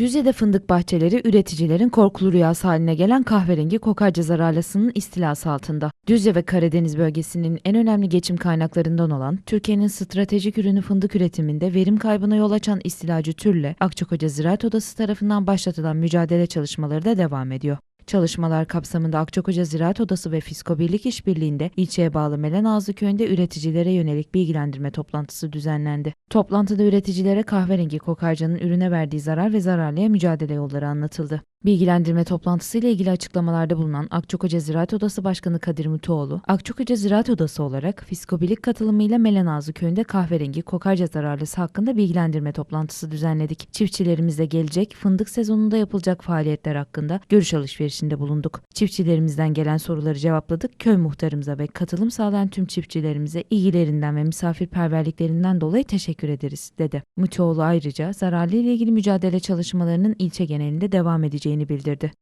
Düzce'de fındık bahçeleri üreticilerin korkulu rüyası haline gelen kahverengi kokarca zararlısının istilası altında. Düzce ve Karadeniz bölgesinin en önemli geçim kaynaklarından olan Türkiye'nin stratejik ürünü fındık üretiminde verim kaybına yol açan istilacı türle Akçakoca Ziraat Odası tarafından başlatılan mücadele çalışmaları da devam ediyor. Çalışmalar kapsamında Akçakoca Ziraat Odası ve Fisko Birlik İşbirliği'nde ilçeye bağlı Melenazlı köyünde üreticilere yönelik bilgilendirme toplantısı düzenlendi. Toplantıda üreticilere kahverengi kokarcanın ürüne verdiği zarar ve zararlıya mücadele yolları anlatıldı. Bilgilendirme toplantısıyla ilgili açıklamalarda bulunan Akçakoca Ziraat Odası Başkanı Kadir Mutuoğlu, Akçakoca Ziraat Odası olarak Fisko Birlik katılımıyla Melenazlı köyünde kahverengi kokarca zararlısı hakkında bilgilendirme toplantısı düzenledik. Çiftçilerimizle gelecek fındık sezonunda yapılacak faaliyetler hakkında görüş alışverişinde bulunduk. Çiftçilerimizden gelen soruları cevapladık. Köy muhtarımıza ve katılım sağlayan tüm çiftçilerimize ilgilerinden ve misafirperverliklerinden dolayı teşekkür ederiz, dedi. Mutuoğlu ayrıca zararlı ile ilgili mücadele çalışmalarının ilçe genelinde devam edeceğini bildirdi.